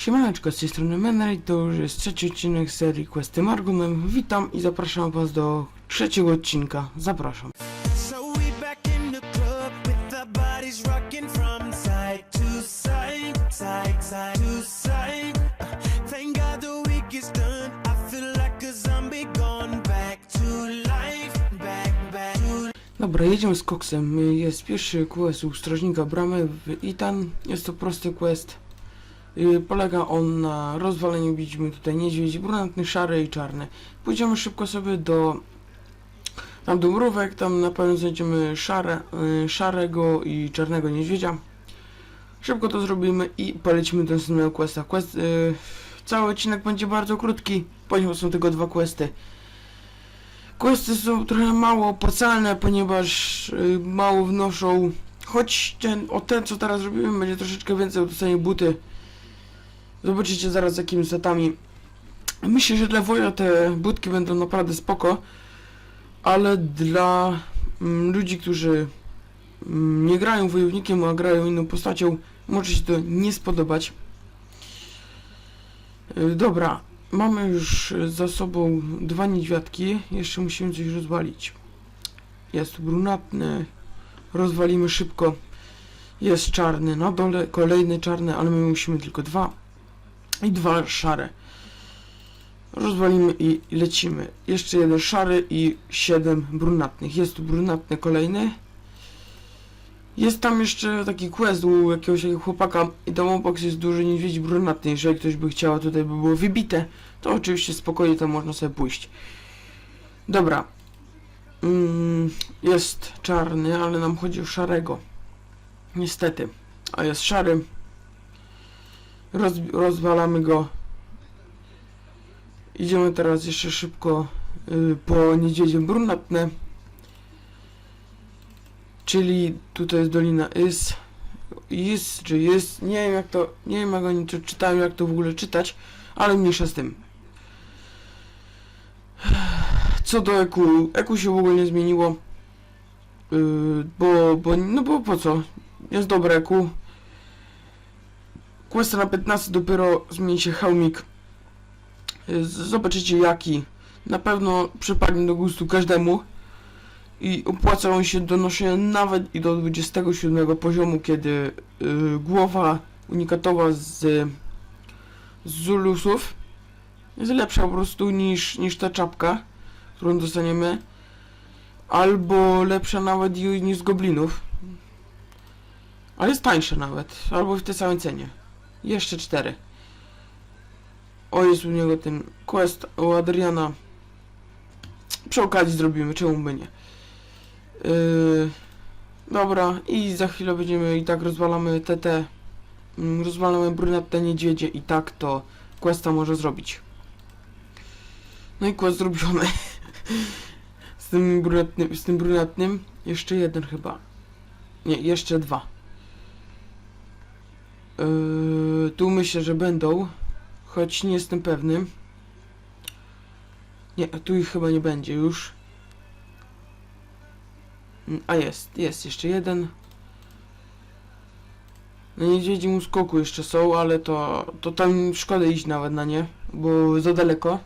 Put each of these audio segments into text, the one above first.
Siemaneczko, z tej strony Menray, to już jest trzeci odcinek serii Questy Margumem. Witam i zapraszam was do trzeciego odcinka. Zapraszam. Dobra, jedziemy z koksem. Jest pierwszy quest u strażnika bramy w Itan. Jest to prosty quest. Yy, Polega on na rozwaleniu, widzimy tutaj niedźwiedzi, brunatny, szary i czarny. Pójdziemy szybko sobie do tam do mrówek, tam na pewno znajdziemy szare, yy, szarego i czarnego niedźwiedzia. Szybko to zrobimy i polecimy do następnego questa. Quest, yy, cały odcinek będzie bardzo krótki, ponieważ są tylko dwa questy. Questy są trochę mało opłacalne, ponieważ y, mało wnoszą. Choć ten, o ten co teraz robimy będzie troszeczkę więcej, dostanie buty. Zobaczycie zaraz jakimi setami. Myślę, że dla Woja te budki będą naprawdę spoko. Ale dla mm, ludzi, którzy mm, nie grają wojownikiem, a grają inną postacią, może się to nie spodobać. Y, Dobra, Mamy już za sobą dwa niedźwiadki, jeszcze musimy coś rozwalić. Jest brunatny, rozwalimy szybko. Jest czarny, na dole kolejny czarny, ale my musimy tylko dwa. I dwa szare. Rozwalimy i lecimy. Jeszcze jeden szary i siedem brunatnych. Jest tu brunatny kolejny. Jest tam jeszcze taki quest u jakiegoś chłopaka i tam obok jest duży niedźwiedź brunatny. Jeżeli ktoś by chciał, tutaj by było wybite, to oczywiście spokojnie tam można sobie pójść. Dobra. Mm, jest czarny, ale nam chodzi o szarego. Niestety. A jest szary. Roz, rozwalamy go. Idziemy teraz jeszcze szybko y, po niedźwiedzie brunatne. Czyli tutaj jest Dolina Is. Is, czy jest, nie wiem jak to, nie wiem jak oni to czytają, jak to w ogóle czytać, ale mniejsza z tym. Co do EQ, EQ się w ogóle nie zmieniło. Yy, bo, bo, no bo po co? Jest dobre EQ. Questa na 15 dopiero zmieni się hełmik. Z- zobaczycie jaki. Na pewno przypadnie do gustu każdemu i opłaca on się do noszenia nawet i do 27 poziomu, kiedy y, głowa unikatowa z, z Zulusów jest lepsza po prostu niż, niż ta czapka, którą dostaniemy, albo lepsza nawet niż z goblinów, ale jest tańsza nawet, albo w tej samej cenie. Jeszcze cztery. O, jest u niego ten quest u Adriana. Przy okazji zrobimy, czemu by nie. Yy, dobra, i za chwilę będziemy i tak rozwalamy TT. Mm, rozwalamy brunetne niedźwiedzie i tak to questa może zrobić. No i quest zrobiony. z tym brunetnym, z tym brunetnym. Jeszcze jeden chyba. Nie, jeszcze dwa. Yy, tu myślę, że będą. Choć nie jestem pewny. Nie, tu ich chyba nie będzie już. Mm, A jest, jest jeszcze jeden. Na niedźwiedzi mu skoku jeszcze są, ale to, to tam szkoda iść nawet na nie, bo za daleko.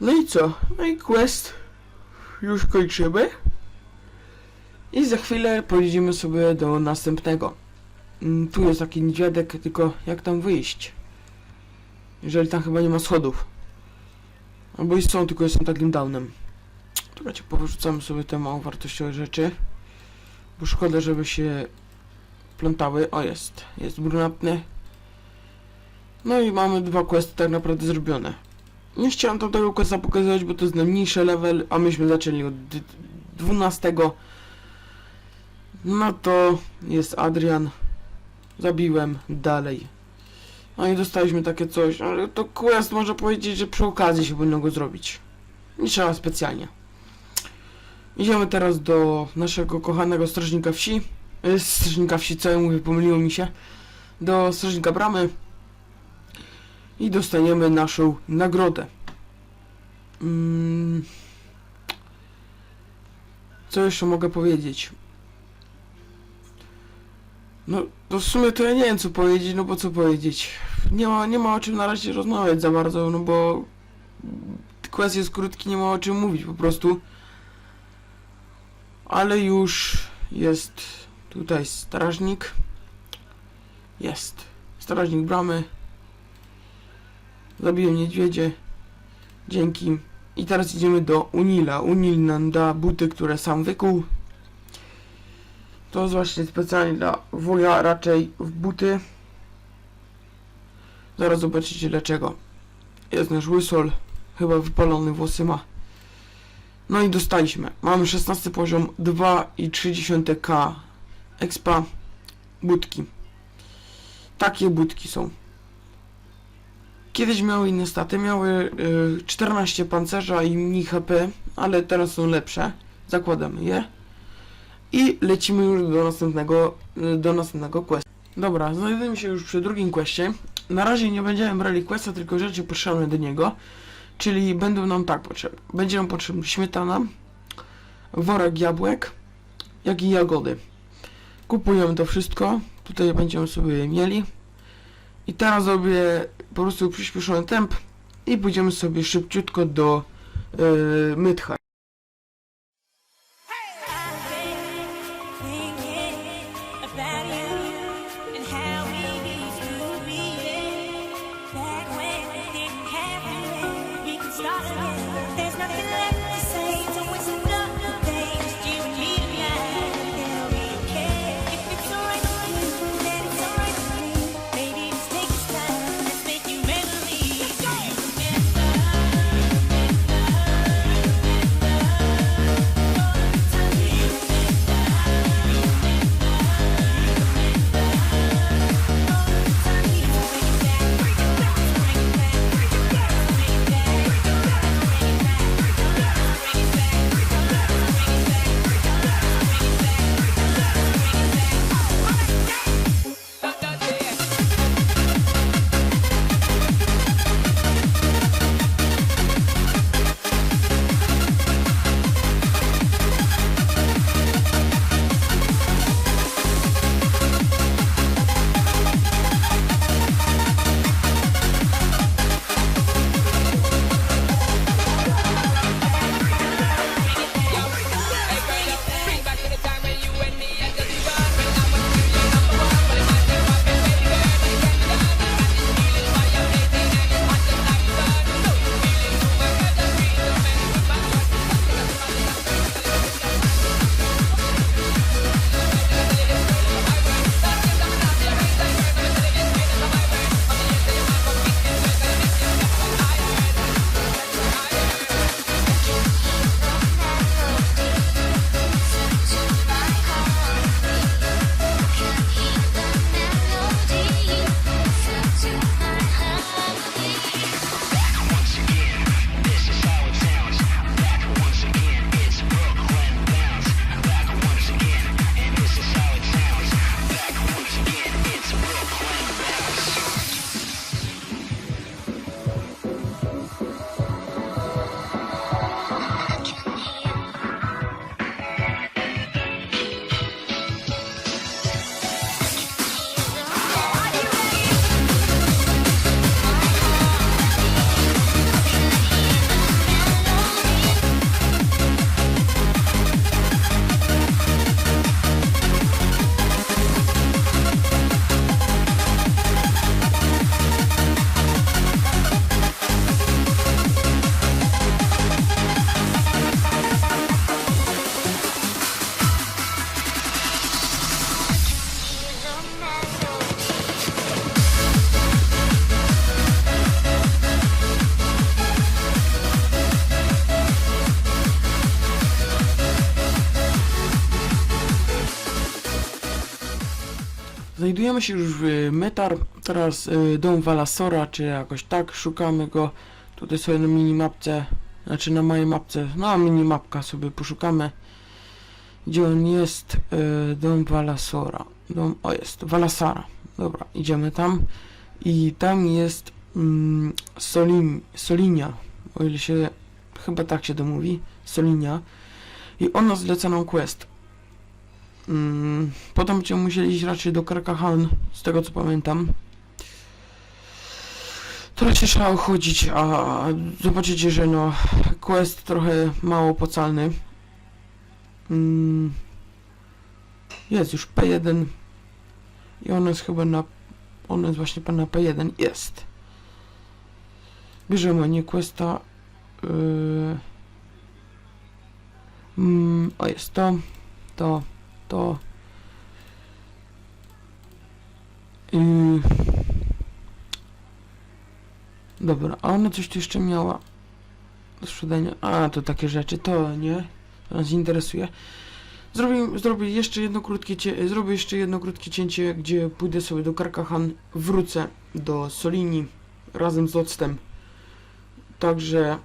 No i co? No i quest już kończymy. I za chwilę pojedziemy sobie do następnego. Mm, Tu jest taki niedźwiadek, tylko jak tam wyjść? Jeżeli tam chyba nie ma schodów. Albo i są, tylko jestem takim downem. Słuchajcie, porzucamy sobie te mało wartościowe rzeczy. Bo szkoda, żeby się plątały. O, jest. Jest brunatny. No i mamy dwa questy tak naprawdę zrobione. Nie chciałem tam tego questa pokazywać, bo to jest najmniejszy level, a myśmy zaczęli od d- 12. No to jest Adrian. Zabiłem dalej. No i dostaliśmy takie coś, ale to quest można powiedzieć, że przy okazji się powinno go zrobić. Nie trzeba specjalnie. Idziemy teraz do naszego kochanego strażnika wsi. Y, Strażnika wsi, co ja mówię, pomyliło mi się. Do strażnika bramy. I dostaniemy naszą nagrodę. Mm. Co jeszcze mogę powiedzieć? No, to w sumie to ja nie wiem co powiedzieć, no bo co powiedzieć. Nie ma, nie ma o czym na razie rozmawiać za bardzo, no bo quest jest krótki, nie ma o czym mówić po prostu. Ale już jest tutaj strażnik. Jest. Strażnik bramy. Zabiłem niedźwiedzie. Dzięki. I teraz idziemy do Unila. Unil nam da buty, które sam wykuł. To jest właśnie specjalnie dla wuja raczej w buty. Zaraz zobaczycie dlaczego. Jest nasz łysol. Chyba wypalony włosy ma. No i dostaliśmy. Mamy 16 poziom 2,3k expa budki. Takie budki są. Kiedyś miały inne staty, miały y, 14 pancerza i mniej HP, ale teraz są lepsze. Zakładamy je. I lecimy już do następnego, do następnego questa. Dobra, znajdujemy się już przy drugim questie. Na razie nie będziemy brali questa, tylko rzeczy potrzebne do niego. Czyli będą nam tak potrzebne. Będzie nam potrzebna śmietana, worek jabłek, jak i jagody. Kupujemy to wszystko. Tutaj będziemy sobie je mieli. I teraz zrobię po prostu przyspieszony temp i pójdziemy sobie szybciutko do yy. Znajdujemy się już w Metar, teraz y, dom Walasora, czy jakoś tak, szukamy go. Tutaj sobie na minimapce, znaczy na mojej mapce, no minimapka sobie poszukamy. Gdzie on jest? Y, dom Walasora. Dom, o jest, Walasara. Dobra, idziemy tam. I tam jest mm, Solin, Solinia, o ile się, chyba tak się to mówi, Solinia. I ona zleca nam quest. Mm, potem będziemy musieli iść raczej do Karkahan, z tego co pamiętam. Trochę się trzeba chodzić, a zobaczycie, że no quest trochę mało opłacalny. Mm, jest już P1 i on jest chyba na... on jest właśnie na P1, jest. Bierzemy nie questa. Yy, mm, o jest to, to, to. Yy, dobra, a ona coś tu jeszcze miała do sprzedania. A, to takie rzeczy, to nie, to nas interesuje. Zrobię, zrobię jeszcze jedno krótkie cie, zrobię jeszcze jedno krótkie cięcie, gdzie pójdę sobie do Karkahan, wrócę do Solini razem z Octem. Także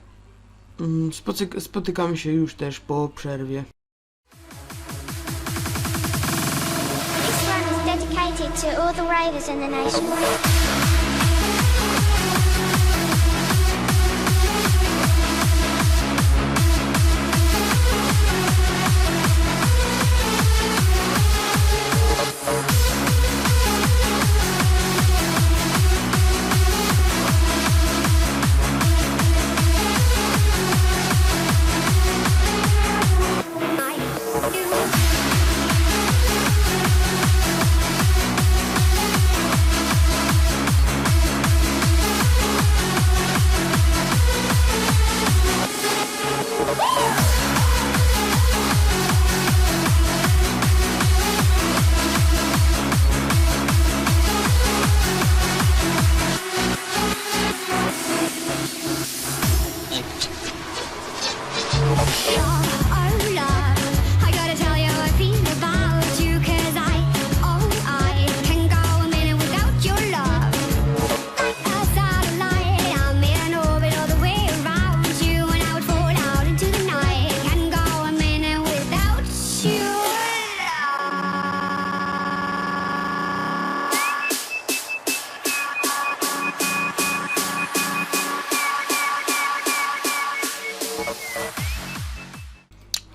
mm, spotyk- spotykamy się już też po przerwie. To all the ravers in the nation.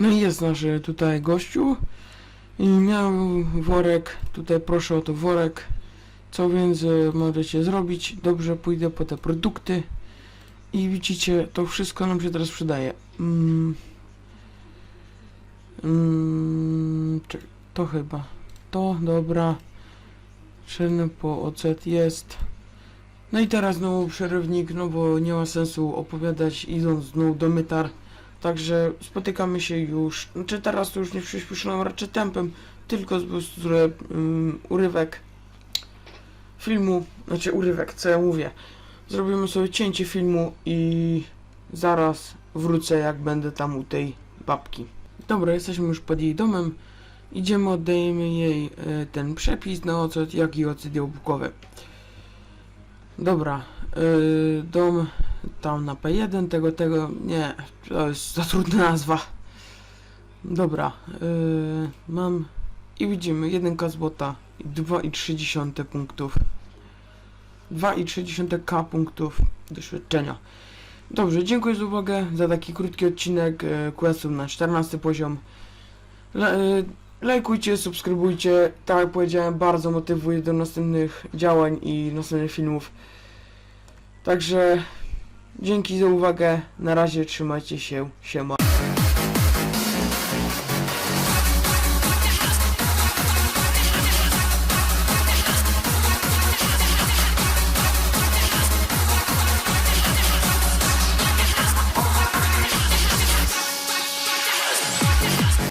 No i jest nasz e, tutaj gościu i miał worek, tutaj proszę o to worek. Co więc e, możecie zrobić? Dobrze, pójdę po te produkty i widzicie, to wszystko nam się teraz przydaje. Mm. Mm, to chyba. To, dobra. Szedłem po ocet jest. No i teraz znowu przerywnik, no bo nie ma sensu opowiadać idąc znowu do mytar. Także spotykamy się już, znaczy teraz to już nie przyspieszonym raczej tempem, tylko z zrobię um, urywek filmu, znaczy urywek, co ja mówię. Zrobimy sobie cięcie filmu i zaraz wrócę jak będę tam u tej babki. Dobra, jesteśmy już pod jej domem. Idziemy, oddajemy jej e, ten przepis na ocet, jak i ocet jabłkowy. Dobra, e, dom tam na P1, tego, tego, nie, to jest za trudna nazwa. Dobra, yy, mam i widzimy 1k złota i 2,3 punktów. 2,3 k punktów doświadczenia. Dobrze, dziękuję za uwagę, za taki krótki odcinek yy, na 14 poziom. Le, yy, lajkujcie, subskrybujcie, tak jak powiedziałem, bardzo motywuje do następnych działań i następnych filmów. Także Dzięki za uwagę. Na razie trzymajcie się. Siema.